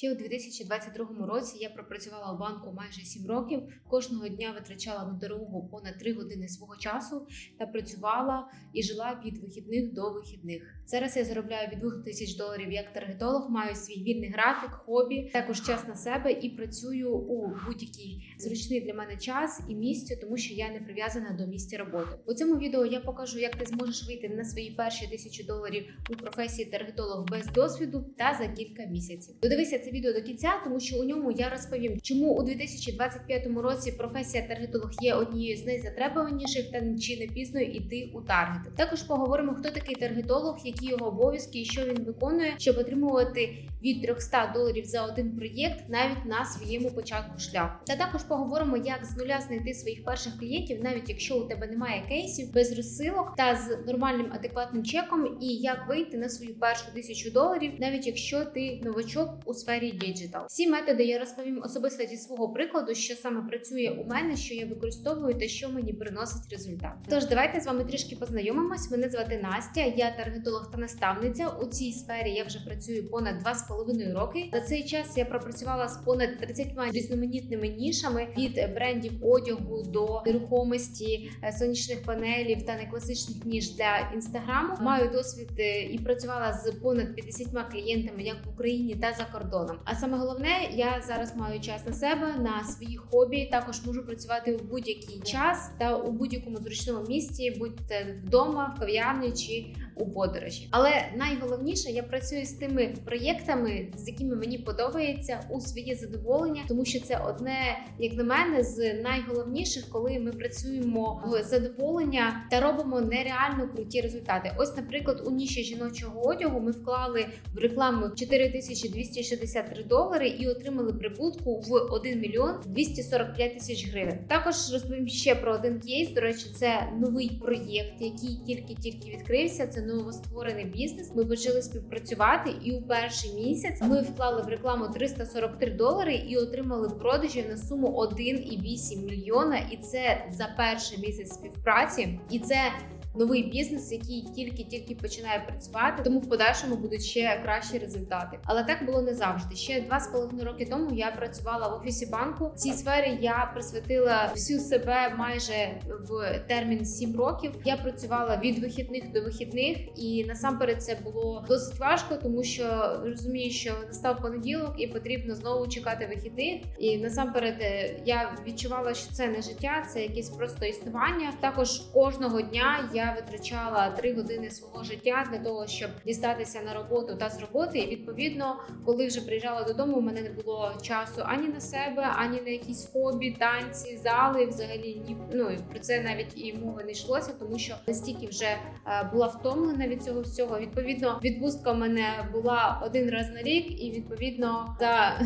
Ще у 2022 році я пропрацювала у банку майже 7 років. Кожного дня витрачала на дорогу понад 3 години свого часу та працювала і жила від вихідних до вихідних. Зараз я заробляю від 2 тисяч доларів як таргетолог, маю свій вільний графік, хобі, також час на себе і працюю у будь-який зручний для мене час і місце, тому що я не прив'язана до місця роботи. У цьому відео я покажу, як ти зможеш вийти на свої перші тисячу доларів у професії таргетолог без досвіду та за кілька місяців. Додивися це відео до кінця, тому що у ньому я розповім, чому у 2025 році професія таргетолог є однією з найзатребуваніших та чи не пізно йти у таргет. Також поговоримо, хто такий таргетолог, які його обов'язки і що він виконує, щоб отримувати від 300 доларів за один проєкт навіть на своєму початку шляху. Та також поговоримо, як з нуля знайти своїх перших клієнтів, навіть якщо у тебе немає кейсів, без розсилок та з нормальним адекватним чеком, і як вийти на свою першу тисячу доларів, навіть якщо ти новачок у сфері діджитал. Всі методи я розповім особисто зі свого прикладу, що саме працює у мене, що я використовую та що мені приносить результат. Тож давайте з вами трішки познайомимось. Мене звати Настя, я таргетолог та наставниця. У цій сфері я вже працюю понад 2,5 роки. За цей час я пропрацювала з понад 30 різноманітними нішами від брендів одягу до нерухомості, е, сонячних панелів та некласичних ніж для інстаграму. Маю досвід е, і працювала з понад 50 клієнтами як в Україні та за кордоном. А саме головне, я зараз маю час на себе, на свої хобі. Також можу працювати в будь-який час та у будь-якому зручному місці, будь-те вдома, в кав'ярні чи у подорожі. Але найголовніше, я працюю з тими проєктами, з якими мені подобається у своє задоволення, тому що це одне, як на мене, з найголовніших, коли ми працюємо в задоволення та робимо нереально круті результати. Ось, наприклад, у ніші жіночого одягу ми вклали в рекламу 4263 долари і отримали прибутку в 1 мільйон 245 тисяч гривень. Також розповім ще про один кейс. До речі, це новий проєкт, який тільки-тільки відкрився. Це новостворений бізнес. Ми почали співпрацювати, і у перший місяць ми вклали в рекламу 343 долари і отримали продажі на суму 1,8 мільйона. І це за перший місяць співпраці, і це. Новий бізнес, який тільки-тільки починає працювати, тому в подальшому будуть ще кращі результати. Але так було не завжди. Ще два з половиною роки тому я працювала в офісі банку. В цій сфері я присвятила всю себе майже в термін 7 років. Я працювала від вихідних до вихідних, і насамперед це було досить важко, тому що розумію, що настав понеділок і потрібно знову чекати вихідних. І насамперед е, я відчувала, що це не життя, це якесь просто існування. Також кожного дня я витрачала 3 години свого життя для того, щоб дістатися на роботу та з роботи. І відповідно, коли вже приїжджала додому, у мене не було часу ані на себе, ані на якісь хобі, танці, зали. Взагалі ні ну і про це навіть і мови не йшлося, тому що настільки вже е, була втомлена від цього всього. Відповідно, відпустка в мене була один раз на рік, і відповідно за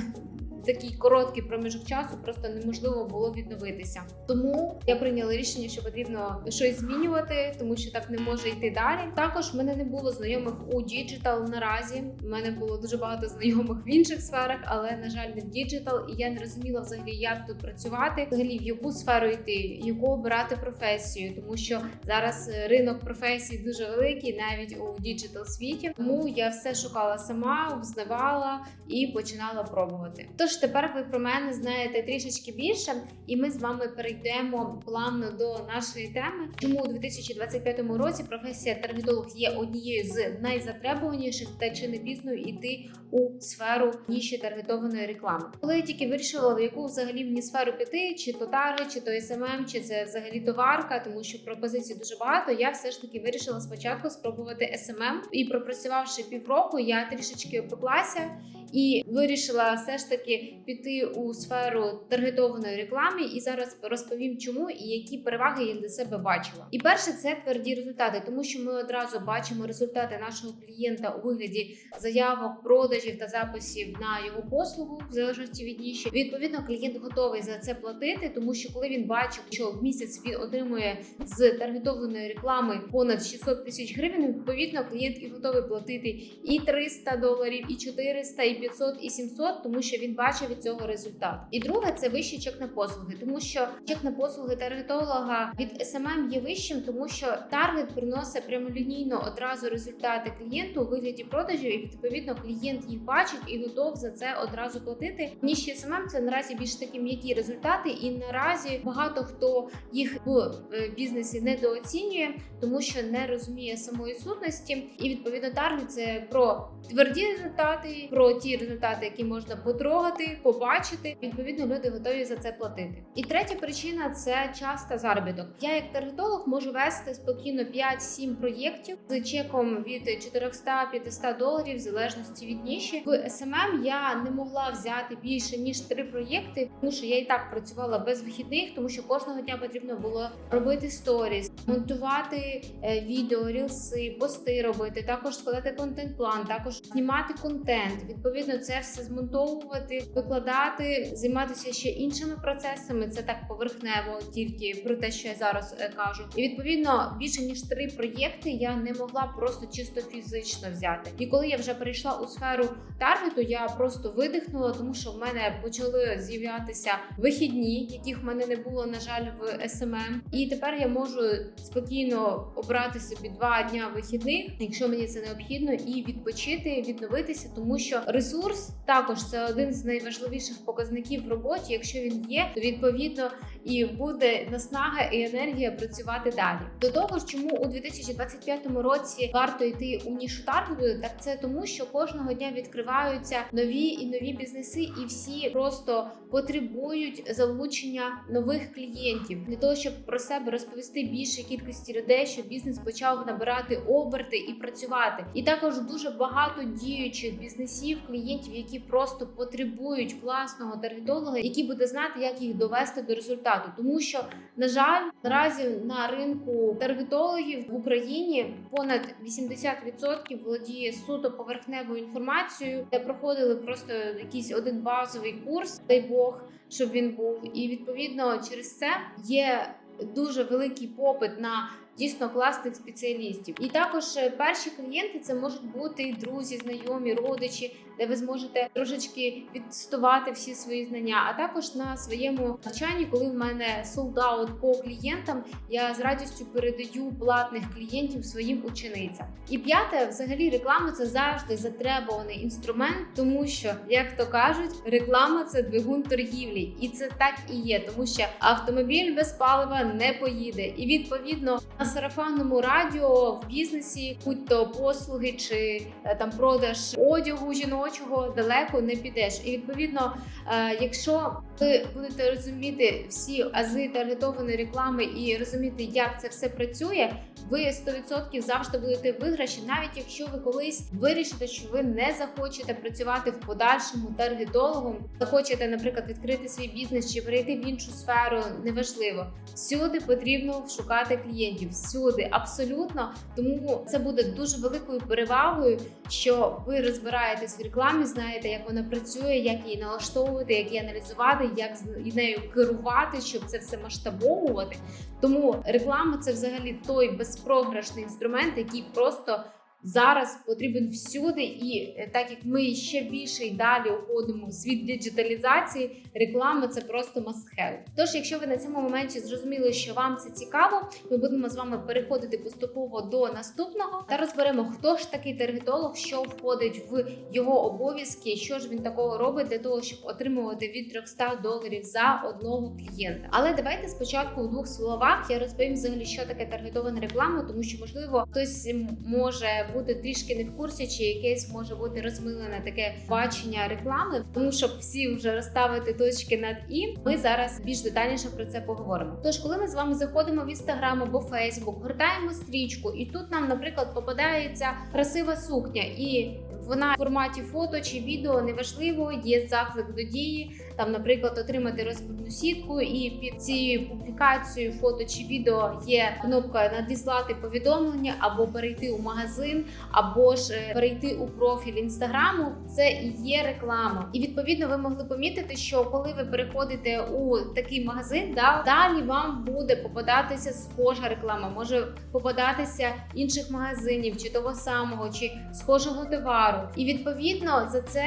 такий короткий проміжок часу просто неможливо було відновитися. Тому я прийняла рішення, що потрібно щось змінювати, тому що так не може йти далі. Також в мене не було знайомих у діджитал наразі. У мене було дуже багато знайомих в інших сферах, але на жаль, не в діджитал. І я не розуміла взагалі, як тут працювати, взагалі в яку сферу йти, яку обирати професію, тому що зараз е, ринок професій дуже великий, навіть у діджитал світі. Тому я все шукала сама, взнавала і починала пробувати. Тож тепер ви про мене знаєте трішечки більше, і ми з вами перейдемо плавно до нашої теми. Чому у 2025 році професія таргетолог є однією з найзатребуваніших та чи не пізно йти у сферу ніші таргетованої реклами. Коли я тільки вирішила, в яку взагалі мені сферу піти, чи то таргет, чи то SMM, чи це взагалі товарка, тому що пропозицій дуже багато. Я все ж таки вирішила спочатку спробувати SMM. і пропрацювавши півроку, я трішечки опеклася і вирішила все ж таки піти у сферу таргетованої реклами. І зараз розповім, чому і які переваги я для себе бачила. І перше це тверді результати, тому що ми одразу бачимо результати нашого клієнта у вигляді заявок, продажів та записів на його послугу, в залежності від ніші. Відповідно, клієнт готовий за це платити, тому що коли він бачив, що в місяць він отримує з таргетованої реклами понад 600 тисяч гривень. Відповідно, клієнт і готовий платити і 300 доларів, і 400, і 500, і 700, тому що він бачить бачив від цього результат. І друге це вищий чек на послуги, тому що чек на послуги таргетолога від SMM є вищим, тому що таргет приносить прямолінійно одразу результати клієнту у вигляді продажів, і відповідно клієнт їх бачить і готов за це одразу платити. Ніж SMM це наразі більш такі м'які результати, і наразі багато хто їх в е, бізнесі недооцінює, тому що не розуміє самої сутності. І відповідно таргет це про тверді результати, про ті результати, які можна потрогати, побачити. Відповідно, люди готові за це платити. І третя причина це час та заробіток. Я як таргетолог можу вести спокійно 5-7 проєктів з чеком від 400-500 доларів, в залежності від ніші. В SMM я не могла взяти більше ніж три проєкти, тому що я і так працювала без вихідних, тому що кожного дня потрібно було робити сторіс, монтувати е, відео, рілси, пости робити, також складати контент-план, також знімати контент. Відповідно, це все змонтовувати, викладати, займатися ще іншими процесами. Це так поверхнево, тільки про те, що я зараз е, кажу. І відповідно більше ніж три проєкти я не могла просто чисто фізично взяти. І коли я вже перейшла у сферу таргету, я просто видихнула, тому що в мене почали з'являтися вихідні, яких в мене не було, на жаль, в SMM. І тепер я можу спокійно обрати собі два дня вихідних, якщо мені це необхідно, і відпочити, відновитися, тому що ресурс також це один з найважливіших показників в роботі. Якщо він є, то відповідно і буде наснага і енергія працювати далі. До того ж, чому у 2025 році варто йти у нішу таргету, так це тому, що кожного дня відкриваються нові і нові бізнеси, і всі просто потребують залучення нових клієнтів для того, щоб про себе розповісти більше кількості людей, щоб бізнес почав набирати оберти і працювати. І також дуже багато діючих бізнесів, клієнтів, які просто потребують класного таргетолога, який буде знати, як їх довести до результату, тому що на жаль, наразі на ринку таргетологів в Україні понад 80% володіє суто поверхневою інформацією, де проходили просто якийсь один базовий курс, дай Бог, щоб він був. І відповідно через це є дуже великий попит на дійсно класних спеціалістів. І також е, перші клієнти це можуть бути друзі, знайомі, родичі, де ви зможете трошечки відстувати всі свої знання. А також на своєму навчанні, коли в мене солдаут по клієнтам, я з радістю передаю платних клієнтів своїм ученицям. І п'яте, взагалі, реклама це завжди затребуваний інструмент, тому що, як то кажуть, реклама це двигун торгівлі, і це так і є, тому що автомобіль без палива не поїде, і відповідно сарафанному радіо в бізнесі, будь то послуги чи е, там продаж одягу жіночого, далеко не підеш. І відповідно, е, якщо ви будете розуміти всі ази таргетованої реклами і розуміти, як це все працює, ви 100% завжди будете виграші, навіть якщо ви колись вирішите, що ви не захочете працювати в подальшому таргетологом, захочете, наприклад, відкрити свій бізнес чи перейти в іншу сферу, неважливо. Всюди потрібно шукати клієнтів, всюди, абсолютно. Тому це буде дуже великою перевагою, що ви розбираєтесь в рекламі, знаєте, як вона працює, як її налаштовувати, як її аналізувати, як з нею керувати, щоб це все масштабовувати. Тому реклама це взагалі той безпрограшний інструмент, який просто зараз потрібен всюди. І е, так як ми ще більше і далі уходимо в світ диджиталізації, реклама це просто must have. Тож, якщо ви на цьому моменті зрозуміли, що вам це цікаво, ми будемо з вами переходити поступово до наступного та розберемо, хто ж такий таргетолог, що входить в його обов'язки, що ж він такого робить для того, щоб отримувати від 300 доларів за одного клієнта. Але давайте спочатку у двох словах я розповім взагалі, що таке таргетована реклама, тому що можливо хтось може бути трішки не в курсі, чи якесь може бути розмилене таке бачення реклами, тому щоб всі вже розставити точки над і. Ми зараз більш детальніше про це поговоримо. Тож, коли ми з вами заходимо в інстаграм або Фейсбук, гортаємо стрічку, і тут нам, наприклад, попадається красива сукня, і вона в форматі фото чи відео неважливо, є заклик до дії. Там, наприклад, отримати розбірну сітку, і під цією публікацією фото чи відео є кнопка надіслати повідомлення або перейти у магазин, або ж е, перейти у профіль інстаграму. Це і є реклама. І відповідно ви могли помітити, що коли ви переходите у такий магазин, да, далі вам буде попадатися схожа реклама, може попадатися інших магазинів, чи того самого, чи схожого товару. І відповідно за це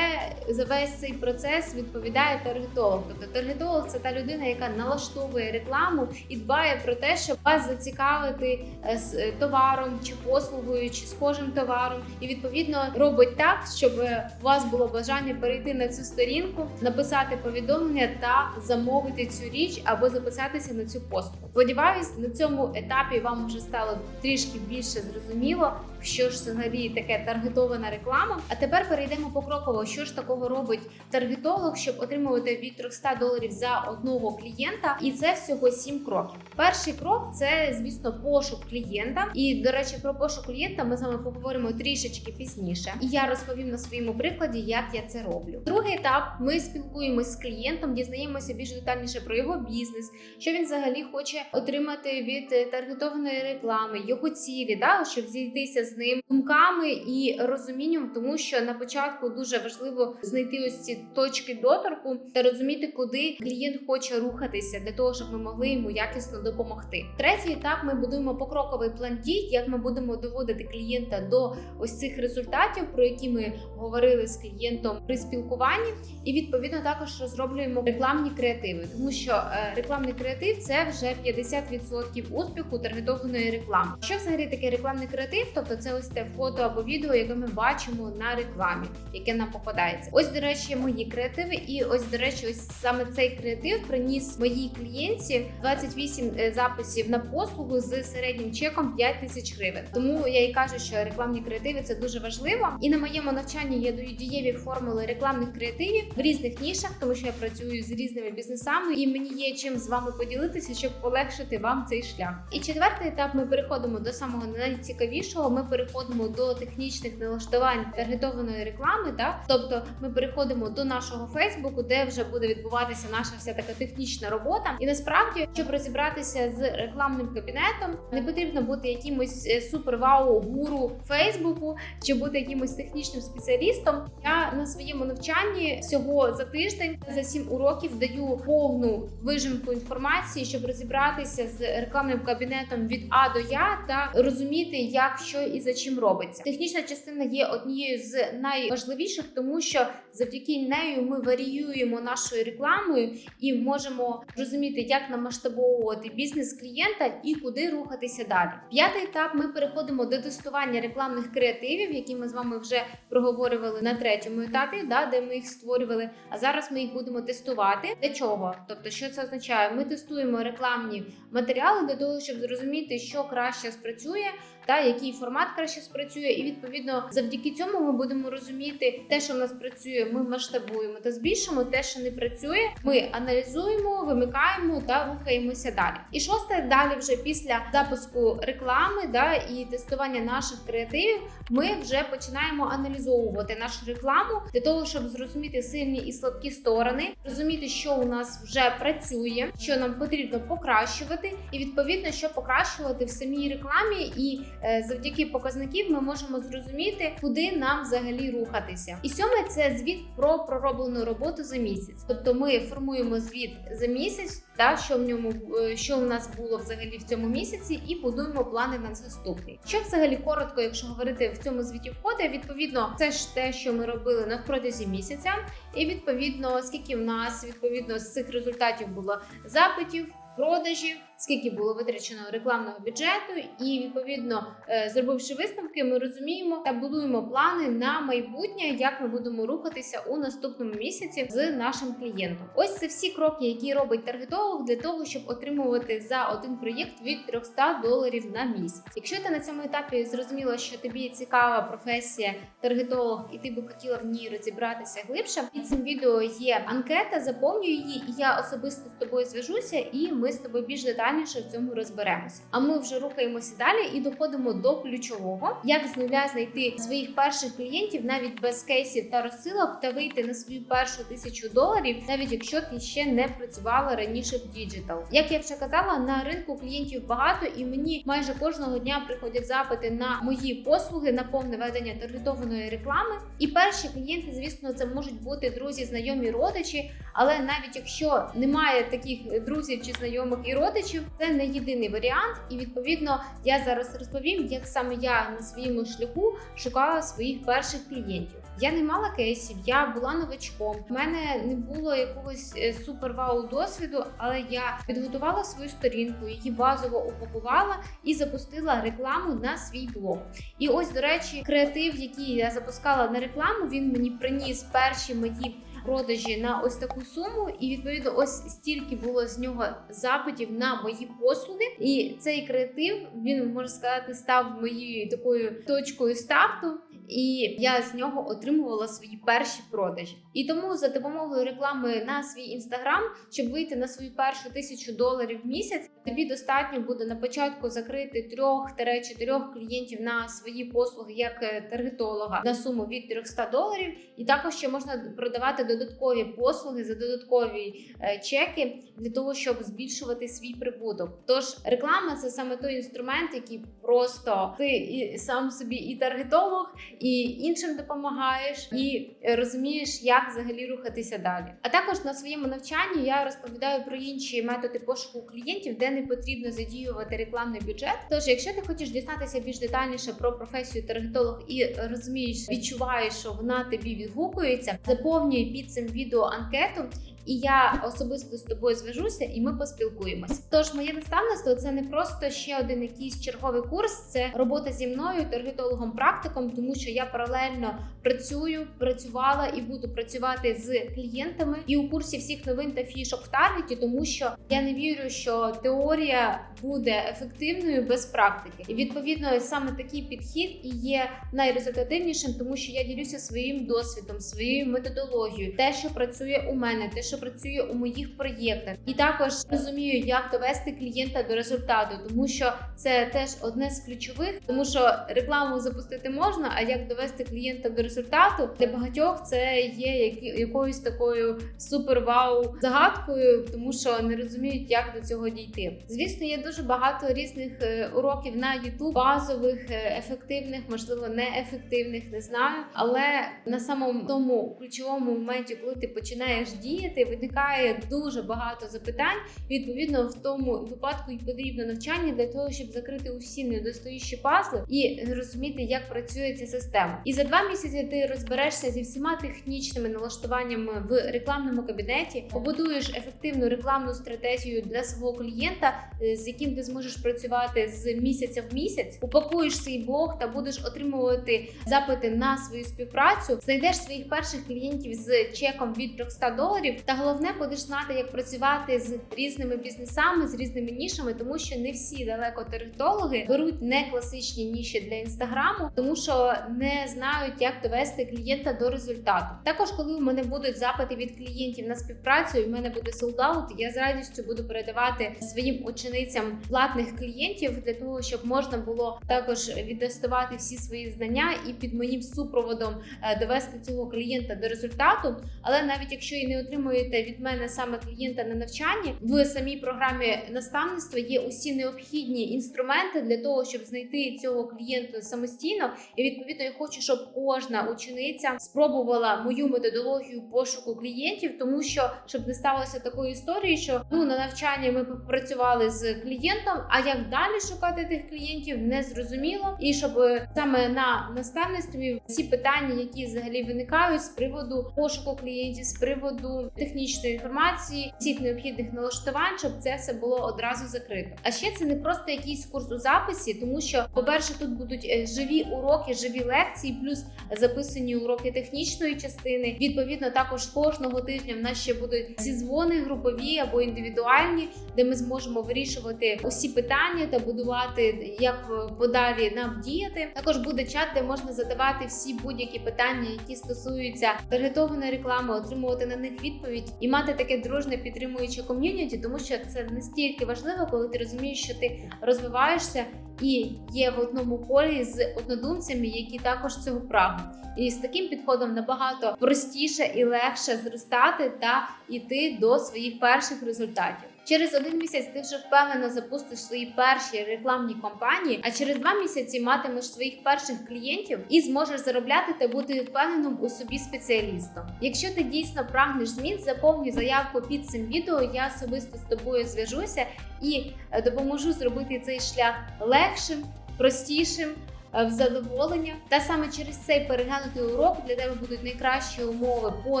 за весь цей процес відповідає таргетолог. Тобто таргетолог це та людина, яка налаштовує рекламу і дбає про те, щоб вас зацікавити е, з е, товаром чи послугою, чи схожим товаром, і відповідно робить так, щоб е, у вас було бажання перейти на цю сторінку, написати повідомлення та замовити цю річ або записатися на цю послугу. Сподіваюсь, на цьому етапі вам вже стало трішки більше зрозуміло, що ж взагалі таке таргетована реклама. А тепер перейдемо покроково, що ж такого робить таргетолог, щоб отримувати від 300 доларів за одного клієнта, і це всього 7 кроків. Перший крок це, звісно, пошук клієнта. І до речі, про пошук клієнта ми з вами поговоримо трішечки пізніше. І я розповім на своєму прикладі, як я це роблю. Другий етап: ми спілкуємось з клієнтом, дізнаємося більш детальніше про його бізнес, що він взагалі хоче отримати від е, таргетованої реклами, його цілі, да, щоб зійтися з ним думками і розумінням, тому що на початку дуже важливо знайти ось ці точки доторку та розуміти, куди клієнт хоче рухатися для того, щоб ми могли йому якісно допомогти. Третій етап ми будуємо покроковий план дій, як ми будемо доводити клієнта до ось цих результатів, про які ми говорили з клієнтом при спілкуванні, і відповідно також розроблюємо рекламні креативи, тому що е, рекламний креатив це вже 50% успіху таргетованої реклами. Що взагалі таке рекламний креатив? Тобто це ось те фото або відео, яке ми бачимо на рекламі, яке нам попадається. Ось, до речі, мої креативи, і ось, до речі, ось саме цей креатив приніс моїй клієнтці 28 е, записів на послугу з середнім чеком 5 тисяч гривень. Тому я і кажу, що рекламні креативи це дуже важливо. І на моєму навчанні я даю дієві формули рекламних креативів в різних нішах, тому що я працюю з різними бізнесами, і мені є чим з вами поділитися, щоб полегшити вам цей шлях. І четвертий етап ми переходимо до самого найцікавішого. Ми переходимо до технічних налаштувань таргетованої реклами. Так? Тобто ми переходимо до нашого Фейсбуку, де вже буде відбуватися наша вся така технічна робота. І насправді, щоб розібратися з рекламним кабінетом, не потрібно бути якимось е, супер-вау гуру Фейсбуку чи бути якимось технічним спеціалістом. Я на своєму навчанні всього за тиждень за 7 уроків даю повну вижимку інформації, щоб розібратися з рекламним кабінетом від А до Я та розуміти, як що і за чим робиться. Технічна частина є однією з найважливіших, тому що завдяки нею ми варіюємо нашою рекламою і можемо розуміти, як намасштабовувати бізнес клієнта і куди рухатися далі. П'ятий етап ми переходимо до тестування рекламних креативів, які ми з вами вже проговорювали на третьому етапі, да, де ми їх створювали. А зараз ми їх будемо тестувати. Для чого? Тобто, що це означає? Ми тестуємо рекламні матеріали для того, щоб зрозуміти, що краще спрацює, та який формат краще спрацює, і відповідно завдяки цьому ми будемо розуміти те, що в нас працює, ми масштабуємо та збільшимо. Те, що не працює, ми аналізуємо, вимикаємо та рухаємося далі. І шосте далі, вже після запуску реклами, да і тестування наших креативів, ми вже починаємо аналізовувати нашу рекламу для того, щоб зрозуміти сильні і слабкі сторони, розуміти, що у нас вже працює, що нам потрібно покращувати, і відповідно, що покращувати в самій рекламі і Е, завдяки показників ми можемо зрозуміти, куди нам взагалі рухатися. І сьоме це звіт про пророблену роботу за місяць. Тобто ми формуємо звіт за місяць, та що в ньому е, що у нас було взагалі в цьому місяці, і будуємо плани на наступний. Що взагалі коротко, якщо говорити в цьому звіті входить, відповідно, це ж те, що ми робили на протязі місяця, і відповідно, скільки в нас відповідно з цих результатів було запитів. Продажів, скільки було витрачено рекламного бюджету, і відповідно, е, зробивши висновки, ми розуміємо та будуємо плани на майбутнє, як ми будемо рухатися у наступному місяці з нашим клієнтом. Ось це всі кроки, які робить таргетолог для того, щоб отримувати за один проєкт від 300 доларів на місяць. Якщо ти на цьому етапі зрозуміла, що тобі цікава професія таргетолог, і ти би хотіла в ній розібратися глибше, під цим відео є анкета, заповнюй її, і я особисто з тобою зв'яжуся, і ми з тобою більш детально детальніше в цьому розберемося. А ми вже рухаємося далі і доходимо до ключового: як з нуля знайти своїх перших клієнтів навіть без кейсів та розсилок та вийти на свою першу тисячу доларів, навіть якщо ти ще не працювала раніше в діджитал. Як я вже казала, на ринку клієнтів багато, і мені майже кожного дня приходять запити на мої послуги на повне ведення таргетованої реклами. І перші клієнти, звісно, це можуть бути друзі, знайомі, родичі. Але навіть якщо немає таких друзів чи знайомих і родичів, це не єдиний варіант. І відповідно я зараз розповім, як саме я на своєму шляху шукала своїх перших клієнтів. Я не мала кейсів, я була новачком. У мене не було якогось е, супер вау досвіду, але я підготувала свою сторінку, її базово упакувала і запустила рекламу на свій блог. І ось, до речі, креатив, який я запускала на рекламу, він мені приніс перші мої продажі на ось таку суму, і відповідно, ось стільки було з нього запитів на мої послуги. І цей креатив він можна сказати став моєю такою точкою старту. І я з нього отримувала свої перші продажі. І тому за допомогою реклами на свій інстаграм, щоб вийти на свою першу тисячу доларів в місяць, тобі достатньо буде на початку закрити трьох-чотирьох клієнтів на свої послуги як е, таргетолога на суму від 300 доларів. І також ще можна продавати додаткові послуги за додаткові е, чеки для того, щоб збільшувати свій прибуток. Тож реклама це саме той інструмент, який просто ти і сам собі і таргетолог, і іншим допомагаєш, і розумієш, як взагалі рухатися далі. А також на своєму навчанні я розповідаю про інші методи пошуку клієнтів, де не потрібно задіювати рекламний бюджет. Тож, якщо ти хочеш дізнатися більш детальніше про професію таргетолог і розумієш, відчуваєш, що вона тобі відгукується, заповнюй під цим відео анкету. І я особисто з тобою зв'яжуся, і ми поспілкуємося. Тож моє наставництво це не просто ще один якийсь черговий курс, це робота зі мною, таргетологом-практиком, тому що я паралельно працюю, працювала і буду працювати з клієнтами і у курсі всіх новин та фішок в таргеті, тому що я не вірю, що теорія буде ефективною без практики. І відповідно саме такий підхід і є найрезультативнішим, тому що я ділюся своїм досвідом, своєю методологією, те, що працює у мене, те, що працює у моїх проєктах, і також розумію, як довести клієнта до результату, тому що це теж одне з ключових, тому що рекламу запустити можна, а як довести клієнта до результату для багатьох це є якоюсь такою супер-вау загадкою, тому що не розуміють, як до цього дійти. Звісно, є дуже багато різних е, уроків на YouTube, базових, е, ефективних, можливо, неефективних, не знаю. Але на самому тому ключовому моменті, коли ти починаєш діяти, виникає дуже багато запитань. Відповідно, в тому випадку і потрібно навчання для того, щоб закрити усі недостоїщі пазли і розуміти, як працює ця система. І за два місяці ти розберешся зі всіма технічними налаштуваннями в рекламному кабінеті, побудуєш ефективну рекламну стратегію для свого клієнта, е, з яким ти зможеш працювати з місяця в місяць, упакуєш свій блог та будеш отримувати запити на свою співпрацю, знайдеш своїх перших клієнтів з чеком від 300 доларів. Та головне будеш знати, як працювати з різними бізнесами, з різними нішами, тому що не всі далеко таргетологи беруть не класичні ніші для інстаграму, тому що не знають, як довести клієнта до результату. Також, коли у мене будуть запити від клієнтів на співпрацю, і в мене буде солдаут, я з радістю буду передавати своїм ученицям платних клієнтів для того, щоб можна було також відтестувати всі свої знання і під моїм супроводом е, довести цього клієнта до результату. Але навіть якщо і не отримуєте від мене саме клієнта на навчанні, в самій програмі наставництва є усі необхідні інструменти для того, щоб знайти цього клієнта самостійно. І відповідно я хочу, щоб кожна учениця спробувала мою методологію пошуку клієнтів, тому що щоб не сталося такої історії, що ну на навчанні ми працювали з клієнтом, а як далі шукати тих клієнтів, не зрозуміло. І щоб е, саме на наставництві всі питання, які взагалі виникають з приводу пошуку клієнтів, з приводу технічної інформації, всіх необхідних налаштувань, щоб це все було одразу закрито. А ще це не просто якийсь курс у записі, тому що, по-перше, тут будуть е, живі уроки, живі лекції, плюс записані уроки технічної частини. Відповідно, також кожного тижня в нас ще будуть зізвони групові або індивідуальні, де ми зможемо вирішувати усі питання та будувати, як подалі нам діяти. Також буде чат, де можна задавати всі будь-які питання, які стосуються таргетованої реклами, отримувати на них відповідь підтримують, і мати таке дружне підтримуюче ком'юніті, тому що це настільки важливо, коли ти розумієш, що ти розвиваєшся і є в одному полі з однодумцями, які також цього прагнуть. І з таким підходом набагато простіше і легше зростати та йти до своїх перших результатів. Через один місяць ти вже впевнено запустиш свої перші рекламні кампанії, а через два місяці матимеш своїх перших клієнтів і зможеш заробляти та бути впевненим у собі спеціалістом. Якщо ти дійсно прагнеш змін, заповнюй заявку під цим відео. Я особисто з тобою зв'яжуся і е, допоможу зробити цей шлях легшим, простішим. Е, В задоволення, та саме через цей переглянутий урок для тебе будуть найкращі умови по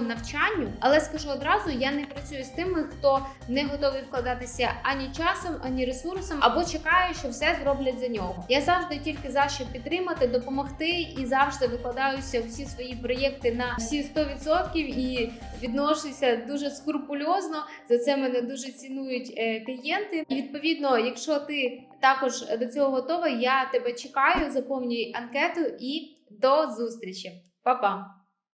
навчанню. Але скажу одразу, я не працюю з тими, хто не готовий вкладатися ані часом, ані ресурсом, або чекає, що все зроблять за нього. Я завжди тільки за що підтримати, допомогти і завжди викладаюся всі свої проєкти на всі 100% і відношуся дуже скрупульозно. За це мене дуже цінують е, клієнти. І відповідно, якщо ти також до цього готова, я тебе чекаю, заповнюй анкету і до зустрічі. Па-па!